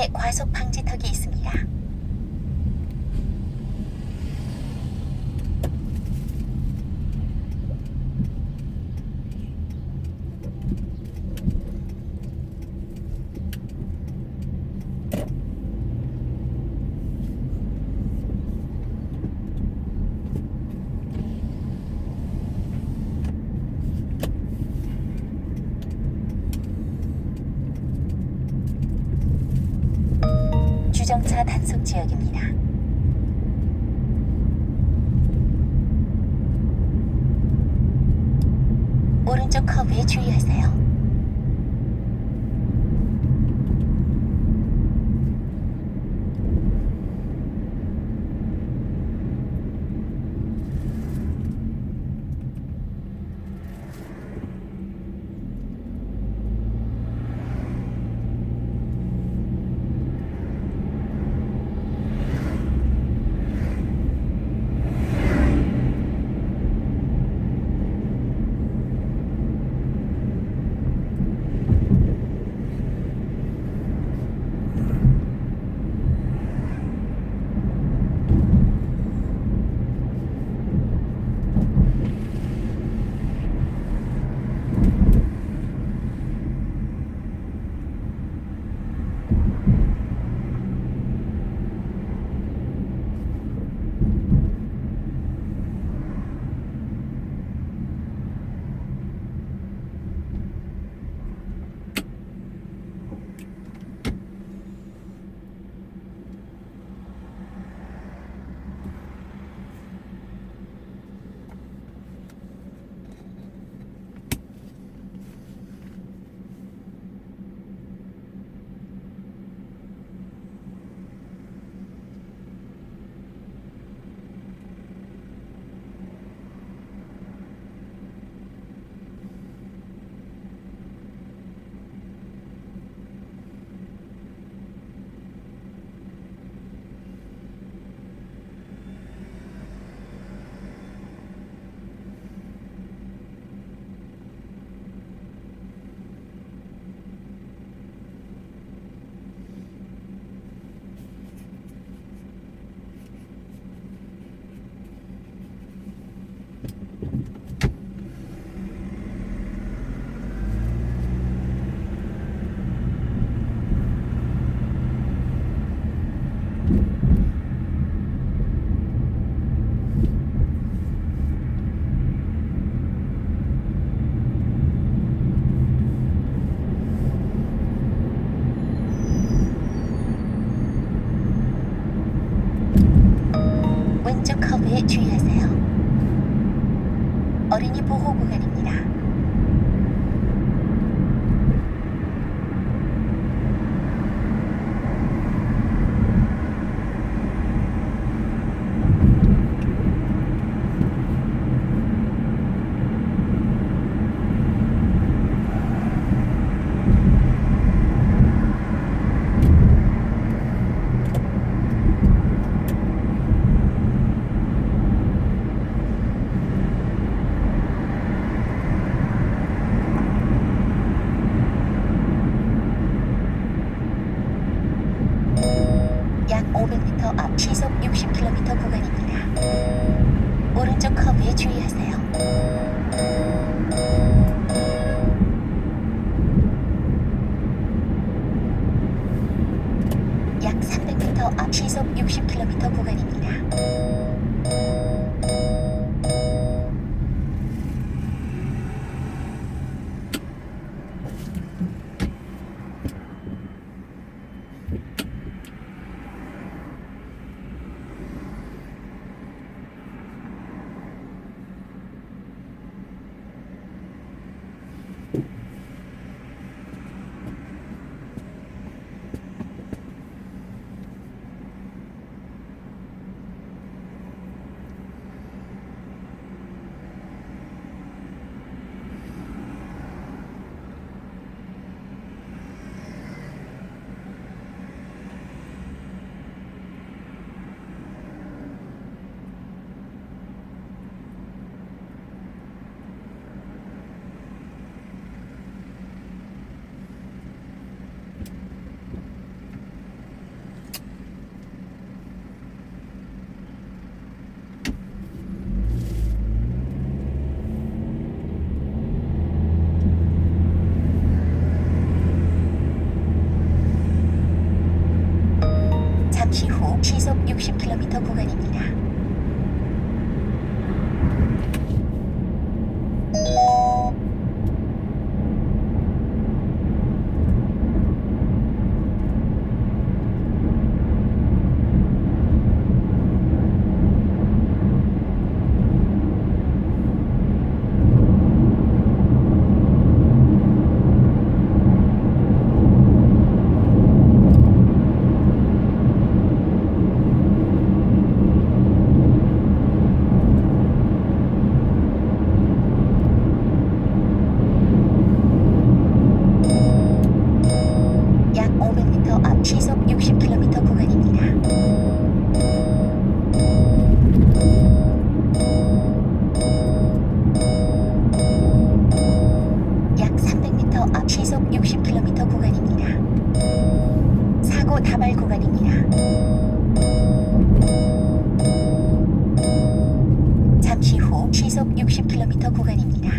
전방에 과속 방지턱이 있습니다. 주정차 단속 지역입니다. 오른쪽 커브에 주의하세요. 왼쪽 커브에 주의하세요. 어린이 보호 구간입니다. 약 500m 앞 시속 60km 구간입니다. 오른쪽 커브에 주의하세요. 약 300m 앞 시속 60km 구간입니다. 시속 60km 구간입니다.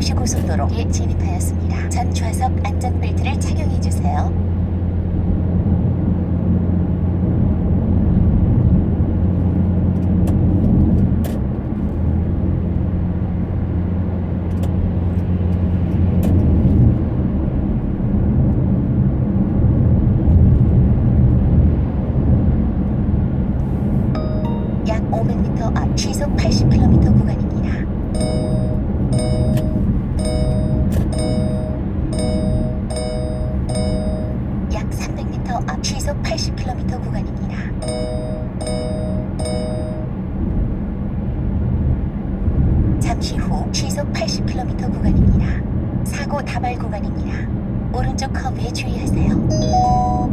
도시고속도로에 진입하였습니다. 전 좌석 안전벨트를 착용해 주세요. 약 500m 앞 시속 80km 구간입니다. 약 300m 앞 시속 80km 구간입니다. 잠시 후 시속 80km 구간입니다. 사고 다발 구간입니다. 오른쪽 커브에 주의하세요.